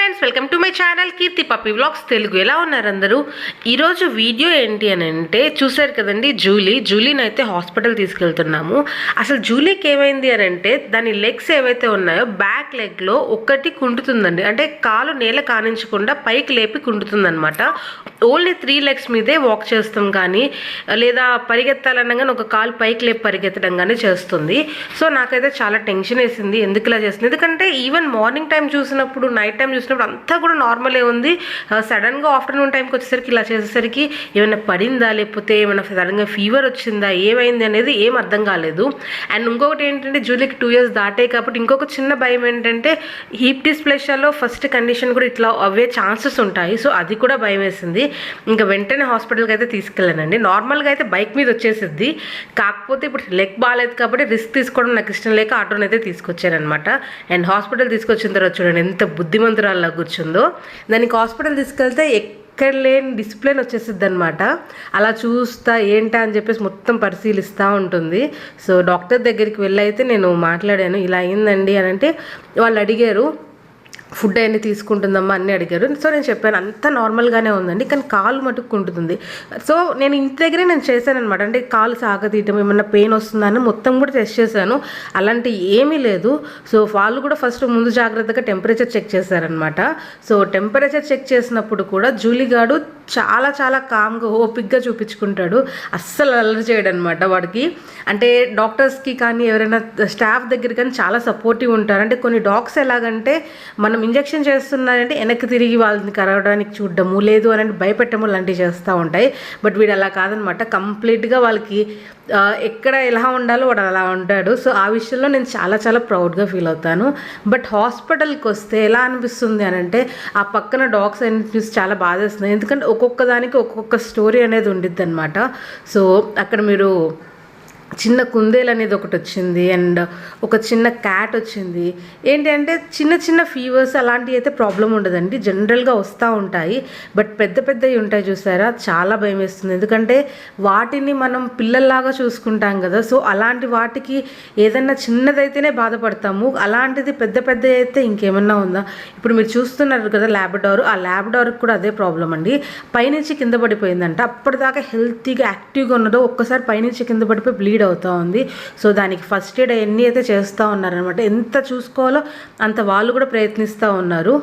Friends welcome to my channel Keerthi Pappi vlogs Telugu. ఎలా ఉన్నారు అందరూ? ఈరోజు వీడియో ఏంటి అని అంటే చూసారు కదండి జూలీ. జూలీని అయితే హాస్పిటల్ తీసుకెళ్తున్నాము. అసలు జూలీకి ఏమైంది అని అంటే దాని లెగ్స్ ఏవైతే ఉన్నాయో బ్యాక్ లెగ్లో ఒక్కటి కుంటుతుందండి. అంటే కాలు నేల కానించకుండా పైకి లేపి కుంటుతుందన్నమాట. ఓన్లీ త్రీ లెగ్స్ మీదే వాక్ చేస్తాం కానీ లేదా పరిగెత్తాలనగానే ఒక కాలు పైకి లేపు పరిగెత్తడం కానీ చేస్తుంది. సో నాకైతే చాలా టెన్షన్ వేసింది. ఎందుకు ఇలా చేస్తుంది? ఎందుకంటే ఈవెన్ మార్నింగ్ టైం చూసినప్పుడు నైట్ టైం చూసినప్పుడు అంతా కూడా నార్మలే ఉంది. సడన్గా ఆఫ్టర్నూన్ టైంకి వచ్చేసరికి ఇలా చేసేసరికి ఏమైనా పడిందా? లేకపోతే ఏమైనా సడన్గా ఫీవర్ వచ్చిందా? ఏమైంది అనేది ఏం అర్థం కాలేదు. అండ్ ఇంకొకటి ఏంటంటే జూలీకి టూ ఇయర్స్ దాటే కాబట్టి ఇంకొక చిన్న భయం ఏంటంటే హీప్ డిస్ప్లేషియాలో ఫస్ట్ కండిషన్ కూడా ఇట్లా అవే ఛాన్సెస్ ఉంటాయి. సో అది కూడా భయం వేసింది. ఇంకా వెంటనే హాస్పిటల్కి అయితే తీసుకెళ్ళానండి. నార్మల్గా అయితే బైక్ మీద వచ్చేసిద్ది. కాకపోతే ఇప్పుడు లెగ్ బాగాలేదు కాబట్టి రిస్క్ తీసుకోవడం నాకు ఇష్టం లేక ఆటోని అయితే తీసుకొచ్చానమాట అండ్ హాస్పిటల్ తీసుకొచ్చిన తర్వాత చూడండి ఎంత బుద్ధిమంతురాల్లా కూర్చుందో. దానికి హాస్పిటల్ తీసుకెళ్తే ఎక్కడ లేని డిస్ప్లేన్ వచ్చేసిద్ది అనమాట అలా చూస్తా ఏంటా అని చెప్పేసి మొత్తం పరిశీలిస్తూ ఉంటుంది. సో డాక్టర్ దగ్గరికి వెళ్ళి అయితే నేను మాట్లాడాను. ఇలా అయిందండి అని అంటే వాళ్ళు అడిగారు. ఫుడ్ అవన్నీ తీసుకుంటుందమ్మా అన్నీ అడిగారు. సో నేను చెప్పాను అంతా నార్మల్గానే ఉందండి కానీ కాలు మటుక్కుంటుంది సో నేను ఇంటి దగ్గరే నేను చేశాను అనమాట అంటే కాలు సాగతీయటం ఏమన్నా పెయిన్ వస్తుందని మొత్తం కూడా టెస్ట్ చేశాను. అలాంటి ఏమీ లేదు. సో వాళ్ళు కూడా ఫస్ట్ ముందు జాగ్రత్తగా టెంపరేచర్ చెక్ చేశారనమాట సో టెంపరేచర్ చెక్ చేసినప్పుడు కూడా జూలిగాడు చాలా చాలా కామ్గా ఓపిక్గా చూపించుకుంటాడు. అస్సలు అల్లరి చేయడనమాట వాడికి. అంటే డాక్టర్స్కి కానీ ఎవరైనా స్టాఫ్ దగ్గర కానీ చాలా సపోర్టివ్ ఉంటారు. అంటే కొన్ని డాగ్స్ ఎలాగంటే మనం ఇంజెక్షన్ చేస్తున్నారంటే వెనక్కి తిరిగి వాళ్ళని కరవడానికి చూడడము లేదు అని అంటే భయపెట్టము లాంటివి చేస్తూ ఉంటాయి. బట్ వీడు అలా కాదనమాట. కంప్లీట్గా వాళ్ళకి ఎక్కడ ఎలా ఉండాలో వాడు అలా ఉంటాడు. సో ఆ విషయంలో నేను చాలా చాలా ప్రౌడ్గా ఫీల్ అవుతాను. బట్ హాస్పిటల్కి వస్తే ఎలా అనిపిస్తుంది అని అంటే ఆ పక్కన డాగ్స్ అనిపిస్తే చాలా బాధేస్తుంది. ఎందుకంటే ఒక్కొక్క దానికి ఒక్కొక్క స్టోరీ అనేది ఉండిద్ది అనమాట సో అక్కడ మీరు చిన్న కుందేలు అనేది ఒకటి వచ్చింది అండ్ ఒక చిన్న క్యాట్ వచ్చింది. ఏంటంటే చిన్న చిన్న ఫీవర్స్ అలాంటివి అయితే ప్రాబ్లం ఉండదండి. జనరల్గా వస్తూ ఉంటాయి. బట్ పెద్ద పెద్దవి ఉంటాయి చూసారా? చాలా భయం వేస్తుంది. ఎందుకంటే వాటిని మనం పిల్లల్లాగా చూసుకుంటాం కదా. సో అలాంటి వాటికి ఏదన్నా చిన్నదైతేనే బాధపడతాము. అలాంటిది పెద్ద పెద్ద అయితే ఇంకేమన్నా ఉందా? ఇప్పుడు మీరు చూస్తున్నారు కదా ల్యాబడోర్ ఆ ల్యాబడోర్కి కూడా అదే ప్రాబ్లం అండి. పైనుంచి కింద పడిపోయిందంట. అప్పటిదాకా హెల్తీగా యాక్టివ్గా ఉన్నదో ఒక్కసారి పైనుంచి కింద పడిపోయి బ్లీడ్ అవుతూ ఉంది. సో దానికి ఫస్ట్ ఎయిడ్ ఎన్ని అయితే చేస్తూ ఉన్నారనమాట ఎంత చూసుకోవాలో అంత వాళ్ళు కూడా ప్రయత్నిస్తూ ఉన్నారు.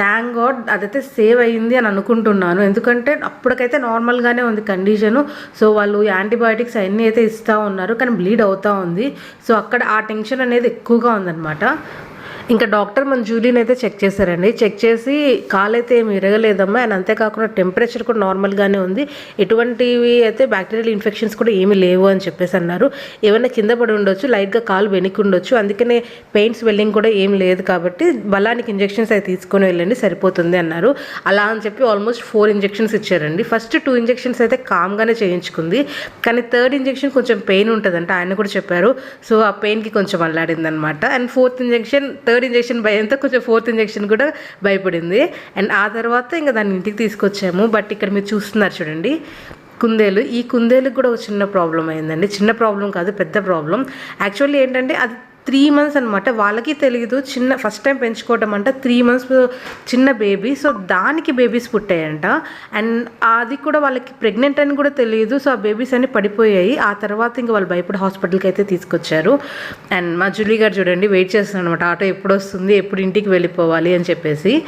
థ్యాంక్ గాడ్ అదైతే సేవ్ అయ్యింది అని అనుకుంటున్నాను. ఎందుకంటే అప్పటికైతే నార్మల్గానే ఉంది కండిషను సో వాళ్ళు యాంటీబయాటిక్స్ అవన్నీ అయితే ఇస్తూ ఉన్నారు. కానీ బ్లీడ్ అవుతూ ఉంది. సో అక్కడ ఆ టెన్షన్ అనేది ఎక్కువగా ఉందన్నమాట. ఇంకా డాక్టర్ మన జూలీని అయితే చెక్ చేశారండి. చెక్ చేసి కాలు అయితే ఏమి ఇరగలేదమ్మా అండ్ అంతేకాకుండా టెంపరేచర్ కూడా నార్మల్గానే ఉంది. ఎటువంటివి అయితే బ్యాక్టీరియల్ ఇన్ఫెక్షన్స్ కూడా ఏమీ లేవు అని చెప్పేసి అన్నారు. ఏమైనా కింద పడి ఉండొచ్చు లైట్గా కాలు వెనక్కి ఉండొచ్చు. అందుకనే పెయిన్స్ స్వెల్లింగ్ కూడా ఏం లేదు కాబట్టి బలానికి ఇంజెక్షన్స్ అయితే తీసుకొని వెళ్ళండి సరిపోతుంది అన్నారు. అలా అని చెప్పి ఆల్మోస్ట్ ఫోర్ ఇంజెక్షన్స్ ఇచ్చారండి. ఫస్ట్ టూ ఇంజెక్షన్స్ అయితే కామ్గానే చేయించుకుంది. కానీ థర్డ్ ఇంజెక్షన్ కొంచెం పెయిన్ ఉంటుందంట ఆయన కూడా చెప్పారు. సో ఆ పెయిన్కి కొంచెం అల్లాడింది అనమాట and fourth injection third injection భయంతో కొంచెం ఫోర్త్ ఇంజెక్షన్ కూడా భయపడింది. అండ్ ఆ తర్వాత ఇంకా దాన్ని ఇంటికి తీసుకొచ్చాము. బట్ ఇక్కడ మీరు చూస్తున్నారు చూడండి. కుందేలు ఈ కుందేలు కూడా ఒక చిన్న ప్రాబ్లం అయిందండి. చిన్న ప్రాబ్లం కాదు పెద్ద ప్రాబ్లం. యాక్చువల్లీ ఏంటంటే అది త్రీ మంత్స్ అనమాట వాళ్ళకి తెలియదు చిన్న ఫస్ట్ టైం పెంచుకోవటం అంట త్రీ మంత్స్ చిన్న బేబీ సో దానికి బేబీస్ పుట్టాయంట. అండ్ అది కూడా వాళ్ళకి ప్రెగ్నెంట్ అని కూడా తెలియదు సో ఆ బేబీస్ అన్ని పడిపోయాయి. ఆ తర్వాత ఇంకా వాళ్ళు భయపడి హాస్పిటల్కి అయితే తీసుకొచ్చారు. అండ్ మా జూలీ గారు చూడండి వెయిట్ చేస్తున్నాను అనమాట ఆటో ఎప్పుడు వస్తుంది? ఎప్పుడు ఇంటికి వెళ్ళిపోవాలి? అని చెప్పేసి.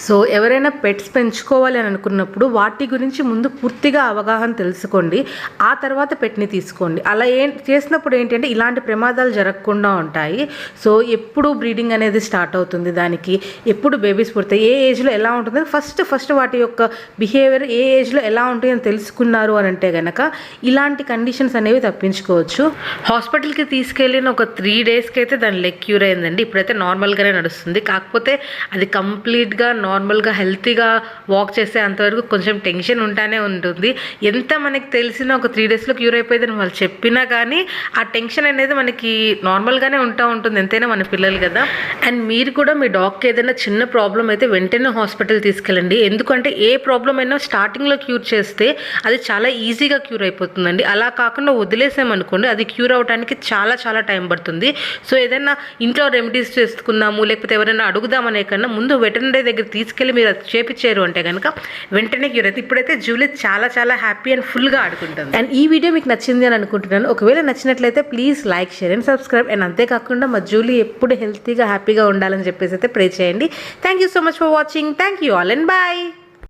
సో ఎవరైనా పెట్స్ పెంచుకోవాలి అని అనుకున్నప్పుడు వాటి గురించి ముందు పూర్తిగా అవగాహన తెలుసుకోండి. ఆ తర్వాత పెట్ని తీసుకోండి. అలా ఏం చేసినప్పుడు ఏంటంటే ఇలాంటి ప్రమాదాలు జరగకుండా ఉంటాయి. సో ఎప్పుడు బ్రీడింగ్ అనేది స్టార్ట్ అవుతుంది దానికి. ఎప్పుడు బేబీస్ పుడతాయి. ఏ ఏజ్లో ఎలా ఉంటుంది? ఫస్ట్ ఫస్ట్ వాటి యొక్క బిహేవియర్ ఏ ఏజ్లో ఎలా ఉంటుంది అని తెలుసుకున్నారు అని అంటే కనుక ఇలాంటి కండిషన్స్ అనేవి తప్పించుకోవచ్చు. హాస్పిటల్కి తీసుకెళ్ళిన ఒక త్రీ డేస్కి అయితే దాని లెగ్ క్యూర్ అయిందండి. ఇప్పుడైతే నార్మల్గానే నడుస్తుంది. కాకపోతే అది కంప్లీట్గా నార్మల్గా హెల్తీగా వాక్ చేసే అంతవరకు కొంచెం టెన్షన్ ఉంటానే ఉంటుంది. ఎంత మనకి తెలిసిన ఒక త్రీ డేస్లో క్యూర్ అయిపోయిందని వాళ్ళు చెప్పినా కానీ ఆ టెన్షన్ అనేది మనకి నార్మల్గానే ఉంటా ఉంటుంది. ఎంతైనా మన పిల్లలు కదా. అండ్ మీరు కూడా మీ డాగ్కి ఏదైనా చిన్న ప్రాబ్లం అయితే వెంటనే హాస్పిటల్ తీసుకెళ్ళండి. ఎందుకంటే ఏ ప్రాబ్లం అయినా స్టార్టింగ్లో క్యూర్ చేస్తే అది చాలా ఈజీగా క్యూర్ అయిపోతుందండి. అలా కాకుండా వదిలేసామనుకోండి అది క్యూర్ అవడానికి చాలా చాలా టైం పడుతుంది. సో ఏదైనా ఇంట్లో రెమెడీస్ చేసుకుందాము లేకపోతే ఎవరైనా అడుగుదామనే కన్నా ముందు వెటర్నరీ దగ్గర తీసుకెళ్ళి మీరు అది చేపించారు అంటే కనుక వెంటనే క్యూర్ అయితే ఇప్పుడైతే జూలీ చాలా చాలా హ్యాపీ అండ్ ఫుల్గా ఆడుకుంటుంది. అండ్ ఈ వీడియో మీకు నచ్చింది అని అనుకుంటున్నాను. ఒకవేళ నచ్చినట్లయితే please like share and subscribe and అంతేకాకుండా మా జూలీ ఎప్పుడు హెల్తీగా హ్యాపీగా ఉండాలని చెప్పేసి అయితే ప్రే చేయండి. Thank you so much for watching thank you all and bye